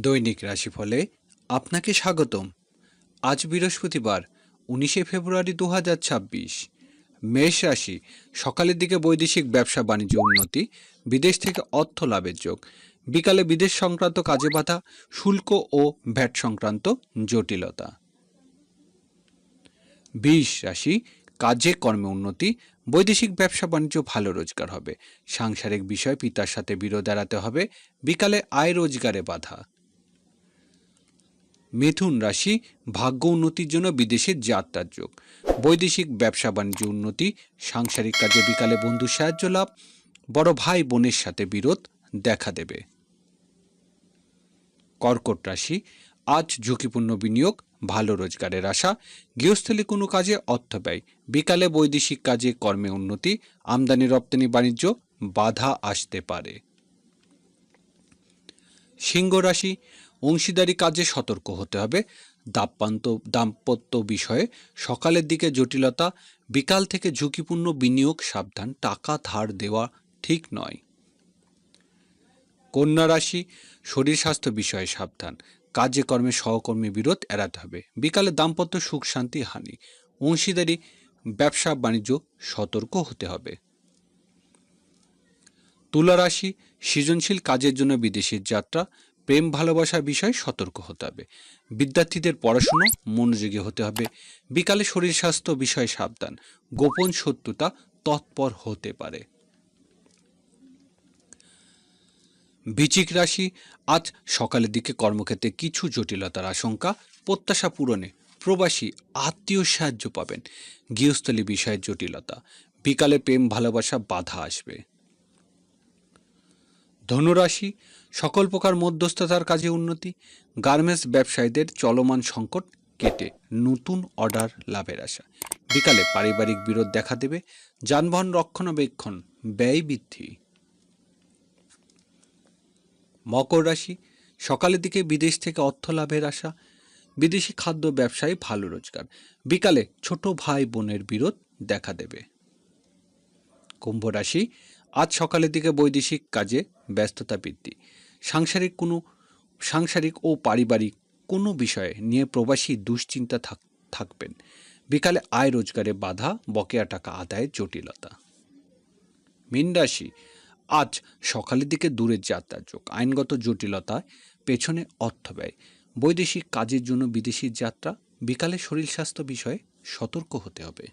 দৈনিক রাশিফলে আপনাকে স্বাগতম। আজ বৃহস্পতিবার, উনিশে ফেব্রুয়ারি দু হাজার ছাব্বিশ। মেষ রাশি, সকালের দিকে বৈদেশিক ব্যবসা বাণিজ্য উন্নতি, বিদেশ থেকে অর্থ লাভের যোগ। বিকালে বিদেশ সংক্রান্ত কাজে বাধা, শুল্ক ও ভ্যাট সংক্রান্ত জটিলতা। বিষ রাশি, কাজে কর্মে উন্নতি, বৈদেশিক ব্যবসা বাণিজ্য ভালো রোজগার হবে। সাংসারিক বিষয় পিতার সাথে বিরোধ এড়াতে হবে। বিকালে আয় রোজগারে বাধা। মিথুন রাশি ভাগ্য উন্নতির জন্য বিদেশে যাত্রার যোগ। বৈদেশিক ব্যবসা বাণিজ্য উন্নতি, সাংসারিক কাজে বিকালে বন্ধু সাহায্য লাভ, বড় ভাই বোনের সাথে বিরোধ দেখা দেবে। কর্কট রাশি, আজ ঝুঁকিপূর্ণ বিনিয়োগ, ভালো রোজগারের আশা, গৃহস্থলী কোনো কাজে অর্থ ব্যয়, বিকালে বৈদেশিক কাজে কর্মে উন্নতি, আমদানি রপ্তানি বাণিজ্য, বাধা আসতে পারে। সিংহ রাশি অংশীদারি কাজে সতর্ক হতে হবে। দাপ্পান্ত দাম্পত্য বিষয়ে সকালের দিকে জটিলতা, বিকাল থেকে ঝুঁকিপূর্ণ বিনিয়োগ, সাবধান, টাকা ধার দেওয়া ঠিক নয়। কন্যা রাশি, শরীর স্বাস্থ্য বিষয়ে সাবধান। কাজে কর্মে সহকর্মী বিরোধ এড়াতে হবে। বিকালে দাম্পত্য সুখ, শান্তি, হানি। অংশীদারি, ব্যবসা, বাণিজ্য সতর্ক হতে হবে। তুলা রাশি, সৃজনশীল কাজের জন্য বিদেশের যাত্রা প্রেম ভালোবাসা বিষয়ে সতর্ক হতে হবে। বিদ্যার্থীদের পড়াশুনো মনোযোগী হতে হবে। বিকালে শরীর স্বাস্থ্য বিষয়ে সাবধান। গোপন শত্রুতা তৎপর হতে পারে। বৃচিক রাশি, আজ সকালের দিকে কর্মক্ষেত্রে কিছু জটিলতার আশঙ্কা। প্রত্যাশা পূরণে প্রবাসী আত্মীয় সাহায্য পাবেন। গৃহস্থলী বিষয়ের জটিলতা। বিকালে প্রেম ভালোবাসা বাধা আসবে। ধনুরাশি, সকল প্রকার মধ্যস্থতার কাজে উন্নতি, গার্মেন্টস ব্যবসায়ীদের চলমান সংকট কেটে নতুন অর্ডার লাভের আশা। বিকালে পারিবারিক বিরোধ দেখা দেবে, যানবাহন রক্ষণাবেক্ষণ, ব্যয় বৃদ্ধি। মকর রাশি, সকালের দিকে বিদেশ থেকে অর্থ লাভের আশা। বিদেশি খাদ্য ব্যবসায় ভালো রোজগার। বিকালে ছোট ভাই বোনের বিরোধ দেখা দেবে। কুম্ভ রাশি আজ সকালের দিকে বৈদেশিক কাজে ব্যস্ততা বৃদ্ধি। সাংসারিক কোনো, সাংসারিক ও পারিবারিক কোনো বিষয়ে নিয়ে প্রবাসী দুশ্চিন্তা থাক, থাকবেন। বিকালে আয় রোজগারে বাধা, বকেয়া টাকা আদায়ের জটিলতা। মীন রাশি, আজ সকালের দিকে দূরের যাত্রার যোগ, আইনগত জটিলতায় পেছনে অর্থ ব্যয়। বৈদেশিক কাজের জন্য বিদেশি যাত্রা, বিকালে শরীর স্বাস্থ্য বিষয়ে সতর্ক হতে হবে।